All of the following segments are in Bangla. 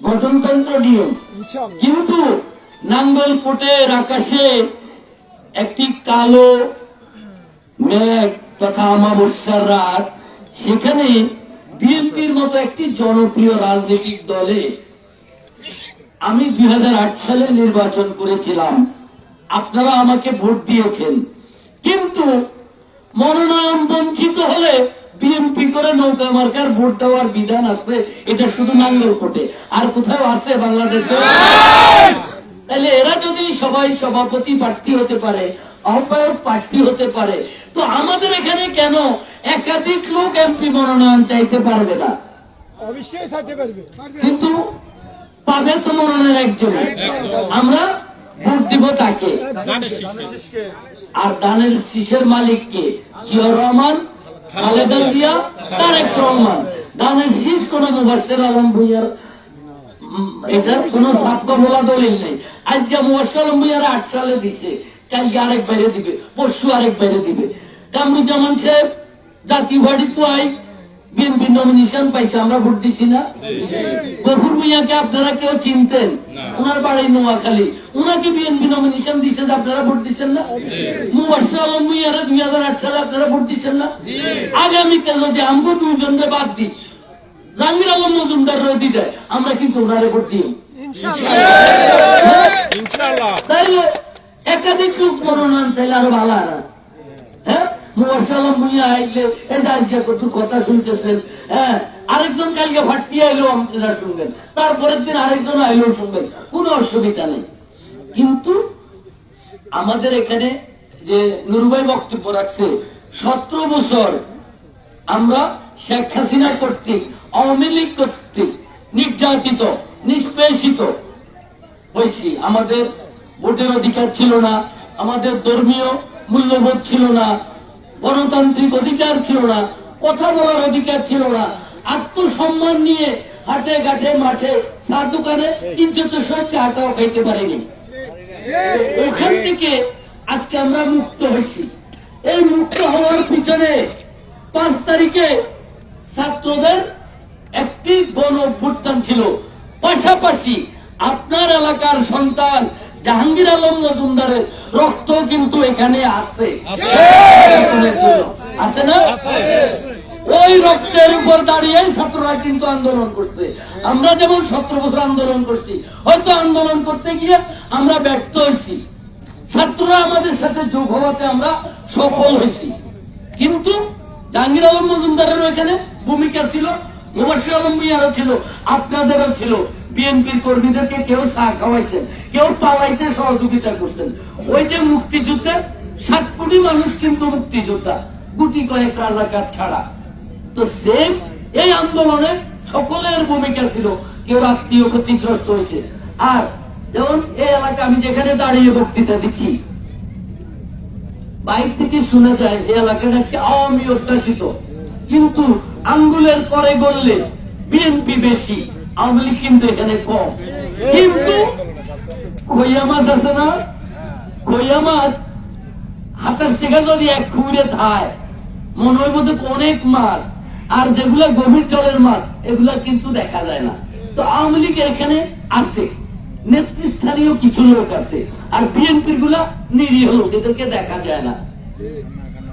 গঠনতন্ত্র নিয়ম। কিন্তু নাঙ্গল কোটের আকাশে একটি কালো মেঘ তথা অমাবস্যার রাত, সেখানে বিএনপির মতো একটি জনপ্রিয় রাজনৈতিক দলে আমি দুই হাজার আট সালে নির্বাচন করেছিলাম। আপনারা আমাকে ভোট দিয়েছেন। কিন্তু মনোনয়ন বঞ্চিত হলে বিএনপি করে নৌকা মার্কার ভোট দেওয়ার বিধান আছে এটা শুধু নাঙ্গলকোটে আর কোথাও আছে বাংলাদেশে? তাহলে এরা যদি সবাই সভাপতি প্রার্থী হতে পারে আহ্বায়ক প্রার্থী হতে পারে তো আমাদের এখানে কেন একাধিক লোক এমপি মনোনয়ন চাইতে পারবে না? কিন্তু পাবে তো মনোনয়ন একজন। আমরা ভোট দিব তাকে। আর দানের শীষের মালিক কে জিয়র রহমান খালেদা জিয়া, তারেক রহমান। দানে শীষ কোন মুবাসের আলম ভুইয়ার এটার কোন সাক্ষ্য বলা দলিল নেই। আজকে মুবাসের আলম ভুইয়ার আট সালে দিছে। কালকে আরেক বাইরে দিবে, পরশু আরেক বাইরে দিবে। কামরুজ্জামান সাহেব, জাতীয় বাড়ি তো আই বিএনপি নমিনেশন পাইছে আমরা ভোট দিচ্ছি না? গফুর ভুইয়াকে আপনারা কেউ চিনতেন? ওনার বাড়ি নোয়াখালী। ওনাকে বিএনপি নমিনেশন দিচ্ছে যে আপনারা ভোট দিচ্ছেন না? মুবাসির আলম দুই হাজার আট সালে আপনারা ভোট দিচ্ছেন না? আগামীতে যদি আমগো দুইজনকে বাদ দিই জাহাঙ্গীর আলম মজুমদার রদি দেয় আমরা কিন্তু ওনারে ভোট দিই। তাইলে একাধিক লোক মনোনয়ন চাইলে আরও ভালো আর হ্যাঁ? হ্যাঁ? আরেকজন কালকে তারপরের আরেকজন অসুবিধা কিন্তু আমাদের এখানে যে বক্তব্য রাখছে, সতেরো বছর আমরা শেখ হাসিনা কর্তৃক, আওয়ামী লীগ কর্তৃক নির্যাতিত, নিষ্পেষিত হয়েছি। আমাদের ভোটের অধিকার ছিল না, আমাদের ধর্মীয় মূল্যবোধ ছিল না গণতান্ত্রিক অধিকার ছিল না, কথা বলার অধিকার ছিল না। আত্মসম্মান নিয়ে হাটে ঘাটে মাঠে চা দোকানে ইজ্জতের সহ চাটাও খাইতে পারিনি। ওখান থেকে আজকে আমরা মুক্ত হয়েছি। এই মুক্ত হওয়ার পিছনে পাঁচ তারিখে ছাত্রদের একটি গণ ছিল। পাশাপাশি আপনার এলাকার সন্তান জাহাঙ্গীর আলম মজুমদারের রক্ত কিন্তু এখানে আছে। আছে। না? ওই রক্তের উপর দাঁড়িয়ে ছাত্ররা কিন্তু আন্দোলন করছে। আমরা যেমন সতেরো বছর আন্দোলন করছি হয়তো আন্দোলন করতে গিয়ে আমরা ব্যর্থ হয়েছি। ছাত্ররা আমাদের সাথে যোগ হওয়াতে আমরা সফল হয়েছি। কিন্তু জাহাঙ্গীর আলম মজুমদারেরও এখানে ভূমিকা ছিল মুবাসির আলম মিয়ারও ছিল আপনাদেরও ছিল। বিএনপির কর্মীদেরকে কেউ চা খাওয়াইছেন কেউ পালাইতে সহযোগিতা করছেন। ওই যে মুক্তিযুদ্ধে সাত কোটি মানুষ কিন্তু মুক্তিযোদ্ধা। গুটি কয়েক রাজাকার ছাড়া। তো সেম এই আন্দোলনে সকলের ভূমিকা ছিল, কেউ আত্মীয় ক্ষতিগ্রস্ত হয়েছে। আর যেমন এই এলাকা আমি যেখানে দাঁড়িয়ে বক্তৃতা দিচ্ছি, বাইর থেকে শোনা যায় এই এলাকাটা আওয়ামী অত্যাশিত কিন্তু আঙ্গুলের পরে গড়লে বিএনপি বেশি, আওয়ামী লীগ কিন্তু এখানে কম। কিন্তু খইয়া মাছ আছে না? খইয়া মাছ হাতাশ থেকে যদি এক খুঁড়ে থায় মনের মধ্যে অনেক মাছ, আর যেগুলা গভীর জলের মাছ, এগুলা কিন্তু দেখা যায় না। তো আওয়ামী এখানে আছে, নেতৃস্থানীয় কিছু লোক আছে, আর বিএনপিরগুলা নিরীহ লোক, এদেরকে দেখা যায় না।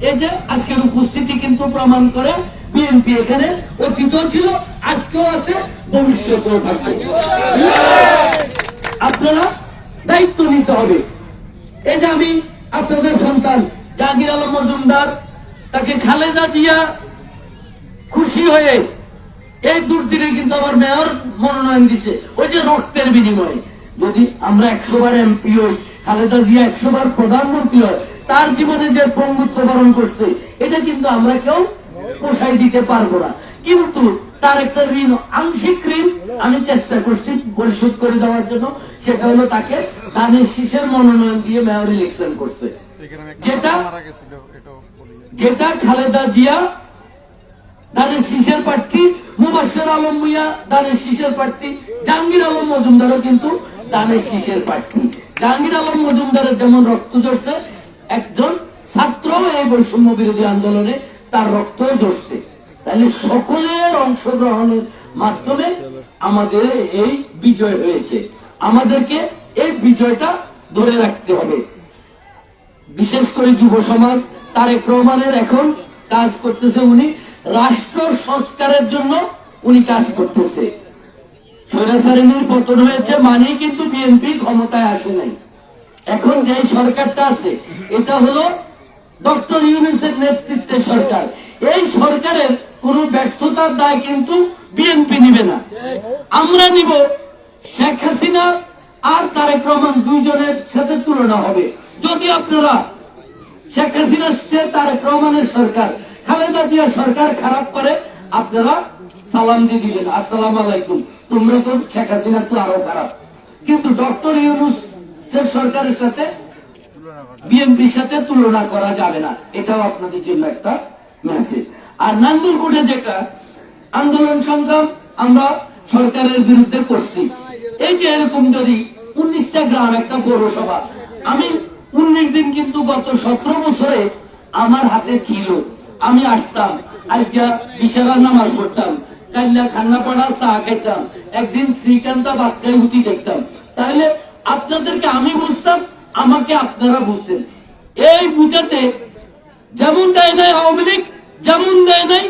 এই যে আজকের উপস্থিতি কিন্তু প্রমাণ করে বিএনপি এখানে অতীত ছিল, আজকেও আছে থাকবে। আপনারা দায়িত্ব নিতে হবে। এই যে আমি আপনাদের সন্তান জাহাঙ্গীর আলম মজুমদার, তাকে খালেদা জিয়া খুশি হয়ে এই দুর্দিনে কিন্তু আমার মেয়র মনোনয়ন দিছে। ওই যে রক্তের বিনিময়ে। যদি আমরা একশো বার এমপি হই, খালেদা জিয়া একশো বার প্রধানমন্ত্রী হয়, তার জীবনে যে পঙ্গুত্ব বরণ করছে, এটা কিন্তু আমরা কেউ পোষাই দিতে পারব না। কিন্তু তার একটা ঋণ, আংশিক ঋণ আমি চেষ্টা করছি পরিশোধ করে দেওয়ার জন্য, সেটা হলো তাকে ধানের শীষের মনোনয়ন দিয়ে মেয়র ইলেকশন করছে। যেটা যেটা খালেদা জিয়া দানের শীষের প্রার্থী মুবাসের আলম মিয়া দানের শীষের প্রার্থী জাহাঙ্গীর আলম মজুমদারও কিন্তু দানের শীষের প্রার্থী। জাহাঙ্গীর আলম মজুমদারের যেমন রক্ত ঝরছে একজন ছাত্র এই বৈষম্য বিরোধী আন্দোলনে তার রক্ত ঝরছে। তাহলে সকলের অংশগ্রহণের মাধ্যমে আমাদের এই বিজয় হয়েছে। আমাদেরকে এই বিজয়টা ধরে রাখতে হবে। বিশেষ করে যুব সমাজ, তারেক রহমানের এখন কাজ করতেছে উনি, রাষ্ট্র সংস্কারের জন্য উনি কাজ করতেছে। স্বৈরাচারিণীর পতন হয়েছে মানেই কিন্তু বিএনপি ক্ষমতায় আসে নাই। এখন যে সরকারটা আছে, এটা হলো ডক্টর ইউনুসের নেতৃত্বের সরকার। এই সরকারের কোন ব্যর্থতার দায় কিন্তু বিএনপি নিবে না। আমরা নিব শেখ হাসিনা আর তারেক রহমান দুইজনের সাথে তুলনা হবে। যদি আপনারা শেখ হাসিনা সে তারেক রহমানের সরকার, খালেদা জিয়া সরকার খারাপ করে, আপনারা সালাম দিয়ে দিবেন। আসসালাম আলাইকুম। তোমরা তো শেখ হাসিনা তো আরও খারাপ। কিন্তু ডক্টর ইউনুস সরকারের সাথে, বিএনপির সাথে তুলনা করা যাবে না। এটাও আপনাদের জন্য একটা মেসেজ আর নাঙ্গলকোটে যেটা, আন্দোলন সংগ্রাম আমরা সরকারের বিরুদ্ধে করছি। এই যে এরকম যদি উনিশটা গ্রাম, একটা পৌরসভা। আমি উনিশ দিন কিন্তু গত সতেরো বছরে আমার হাতে ছিল। আমি আসতাম, আজকে বিশালা নামাজ পড়তাম। কাল্লা খান্নাপাড়া চা খাইতাম। একদিন শ্রীকান্তা হুতি দেখতাম। তাহলে আপনাদেরকে আমি বুঝতাম, আমাকে আপনারা বুঝতেন। এই বুঝাতে যেমন দেয় নাই আওয়ামী লীগ, যেমন দেয় নাই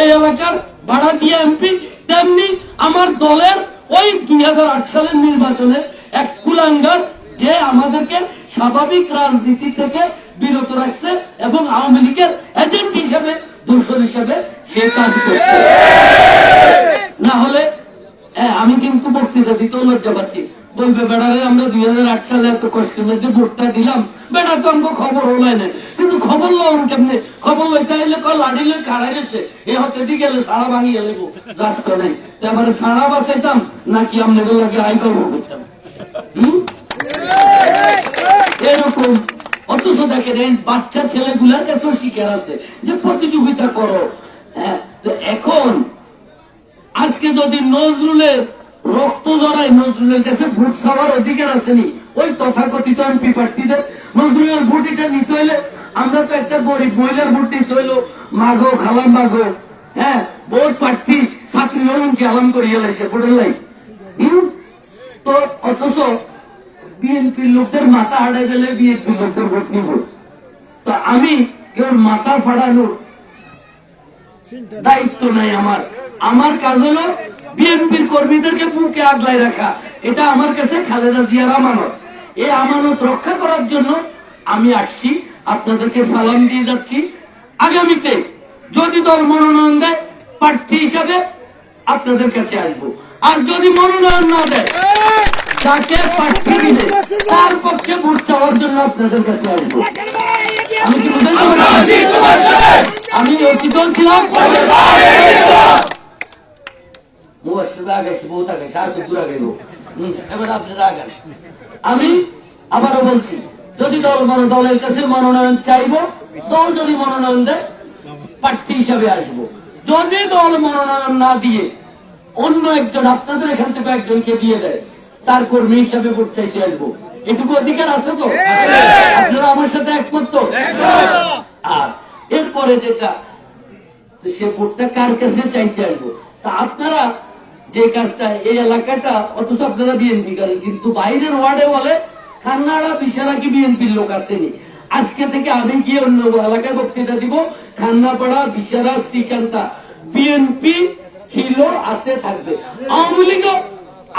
এই এলাকার ভাড়াটিয়া এমপি, তেমনি আমার দলের ওই দুই হাজার আট সালের নির্বাচনে এক কুলাঙ্গার যে আমাদেরকে স্বাভাবিক রাজনীতি থেকে বিরত রাখছে এবং আওয়ামী লীগের এজেন্ট হিসেবে, দোষর হিসেবে সে কাজ করছে। না হলে আমি কিন্তু বক্তৃতা দিতেও লজ্জা পাচ্ছি। বলবে, বেড়ারে, আমরা দুই সালে এত কষ্টের মধ্যে ভোটটা দিলাম। বেড়া তো আমাকে খবর হলাই না। কিন্তু খবর লন কেমনে? খবর লইতে আইলে কয়, লাড়ি লই কাড়াই গেছে এ হতে দি গেলে সাড়া ভাঙি গেলে রাস্তা নেই। তারপরে সাড়া বাঁচাইতাম নাকি আমনে লাগে আই করব করতাম? এরকম। অথচ দেখেন এই বাচ্চা ছেলেগুলার কাছেও শিকার আছে যে প্রতিযোগিতা করো। হ্যাঁ এখন আজকে যদি নজরুলের রক্ত জড়ায় নজরুলের কাছে ভোট চাওয়ার অধিকার আসেনি, ওই তথাকথিত এমপি প্রার্থীদের নজরুলের ভোট এটা নিতে হইলে আমরা তো একটা গরিব মহিলার ভোট নিতে হইল। মাগো, খালাম মাগো হ্যাঁ ভোট প্রার্থী, ছাত্রী অনুমতি আলাম করিয়ে লাইছে ভোটের লাই? তো অথচ বিএনপির লোকদের মাথা হারাই গেলে বিএনপি লোকদের ভোট নিব তো আমি কেউ মাথা ফাড়ানোর দায়িত্ব নাই আমার। আমার কাজ হলো বিএনপির কর্মীদেরকে বুকে আগলায় রাখা। এটা আমার কাছে খালেদা জিয়ার আমানত। এই আমানত রক্ষা করার জন্য আমি আসছি, আপনাদেরকে সালাম দিয়ে যাচ্ছি। আগামীতে যদি দল মনোনয়ন দেয়, প্রার্থী হিসাবে আপনাদের কাছে আসব। আর যদি মনোনয়ন না দেয় তাকে প্রার্থী দিলে তার পক্ষে ভোট চাওয়ার জন্য আপনাদের কাছে আসব। আমি কি বুঝতে আমি অতীতও ছিলাম। আমি আবারও বলছি যদি দল দলের কাছে মনোনয়ন চাইব দল যদি মনোনয়ন দেয় প্রার্থী হিসাবে আসব। যদি দল মনোনয়ন না দিয়ে অন্য একজন আপনাদের এখান থেকে একজনকে দিয়ে দেয় তার কর্মী হিসাবে ভোট চাইতে আসব। এটুকু অধিকার আছে তো? আপনারা আমার সাথে একমত তো? আর এরপরে যেটা সে ভোটটা কার কাছে চাইতে আসব? তা আপনারা যে কাজটা এই এলাকাটা অথচ আপনারা বিএনপি করেন কিন্তু বাইরের ওয়ার্ডে বলে খান্নাড়া বিশারা কি বিএনপির লোক আসেনি। আজকে থেকে আমি গিয়ে অন্য এলাকায় বক্তৃতা দিব। খান্নাপাড়া বিশারা শ্রীকান্তা বিএনপি ছিল আছে থাকবে। আওয়ামী লীগও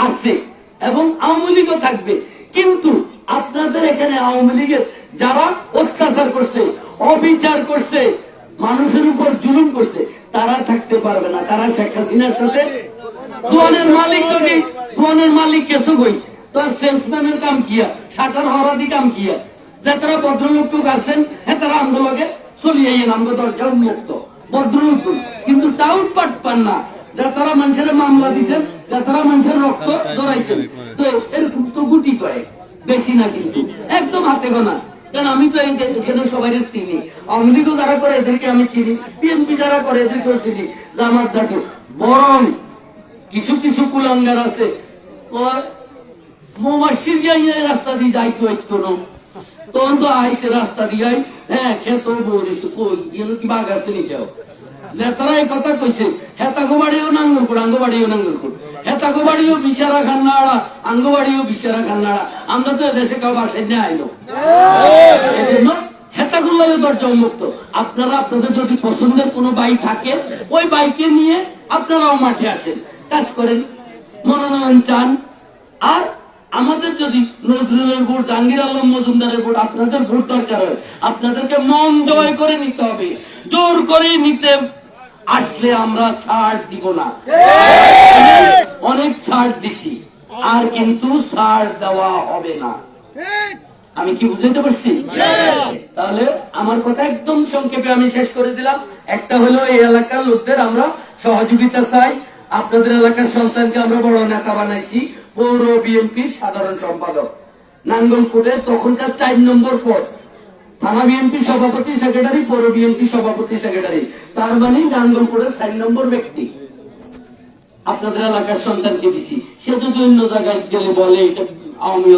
আছে। এবং আওয়ামী লীগও থাকবে। কিন্তু আপনাদের এখানে আওয়ামী লীগের যারা অত্যাচার করছে, অবিচার করছে, মানুষের উপর জুলুম করছে, তারা থাকতে পারবে না। তারা শেখ হাসিনার সাথে দোয়ানের মালিক যদি, দোয়ানের মালিক কেসো গই তোর সেলসম্যানের কাম কিয়া শাটার হরাদি কাম কিয়া যে তারা ভদ্রলোক টুক আছেন হ্যাঁ তারা আমগুলোকে চলিয়ে এন আমগো দরজা উন্মুক্ত ভদ্রলোক কিন্তু টাউট পাট পান না। যে তারা মানুষের মামলা দিচ্ছেন যে তারা মানুষের রক্ত ধরাইছেন। তো এরকম তো গুটি কয়েক বেশি না কিন্তু। একদম হাতে গোনা। কারণ আমি তো এখানে সবাই চিনি। আওয়ামী লীগও যারা করে এদেরকে আমি চিনি। বিএনপি যারা করে এদেরকেও চিনি। জামাত জাতীয়। বরং কিছু কিছু কুলাঙ্গার আছে। মুবাসির এই রাস্তা দিয়ে যাইতো একটু না। তখন তো আইসে রাস্তা দিয়ে হ্যাঁ খেত বলিস কই? কি বাঘ আছে নি কেউ নেতারা কথা কইছে। হেতাগো বাড়িও নাঙ্গলকুট, আঙ্গ বাড়িও নাঙ্গলকুট। হেতাগো বাড়িও বিশারা খান্নাড়া, আঙ্গ বিশারা খান্নাড়া। আমরা তো এদেশে কাউ বাসায় নিয়ে আইলো। আপনারা, আপনাদের যদি পছন্দের বাইক থাকে, ওই বাইকে নিয়ে আপনারাও মাঠে আসেন। কাজ করেন, মনোনয়ন চান। আর আমাদের যদি নজরুলের ভোট, জাহাঙ্গীর আলম মজুমদারের ভোট, আপনাদের ভোট দরকার হয়। আপনাদেরকে মন জয় করে নিতে হবে। জোর করে নিতে আসলে আমরা ছাড় দিব না। অনেক ছাড় দিছি, আর কিন্তু ছাড় দেওয়া হবে না। আমি কি বুঝতে পারছি? তাহলে আমার কথা একদম সংক্ষেপে আমি শেষ করে দিলাম। একটা হলো এই এলাকার লোকদের আমরা সহযোগিতা চাই। আপনাদের এলাকার সন্তানকে আমরা বড় নেতা বানাইছি, পৌর বিএনপি সাধারণ সম্পাদক। নাঙ্গলকোটে তখনকার চার নম্বর পদ। থানা বিএনপি সভাপতি, সেক্রেটারি, পৌর বিএনপি সভাপতি, সেক্রেটারি। তার মানে চার নম্বর ব্যক্তি। আপনাদের এলাকার সন্তানকে দিছি? সে যদি অন্য জায়গায় গেলে বলে এটা আওয়ামী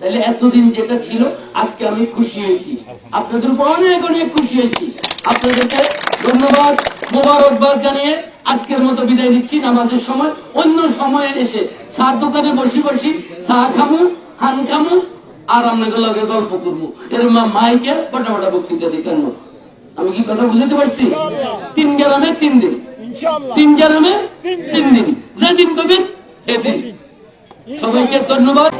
তাহলে এতদিন যেটা ছিল, আজকে আমি খুশি হয়েছি। আপনাদের উপর অনেক অনেক খুশি হয়েছি। আপনাদেরকে ধন্যবাদ, মোবারকবাদ জানিয়ে আজকের মতো বিদায় নিচ্ছি নামাজের সময়। অন্য সময়ে এসে চা দোকানে বসি বসি চা খামু, হান খামু। আর আপনাকে লগে গল্প করব। এর মা মাইকে বটা বটা বক্তৃতা দিতেন আমি কি কথা বুঝতে পারছি? তিন গ্রামে তিন দিন। তিন গ্রামে তিন দিন। যেদিন কবির এদিন সবাইকে ধন্যবাদ।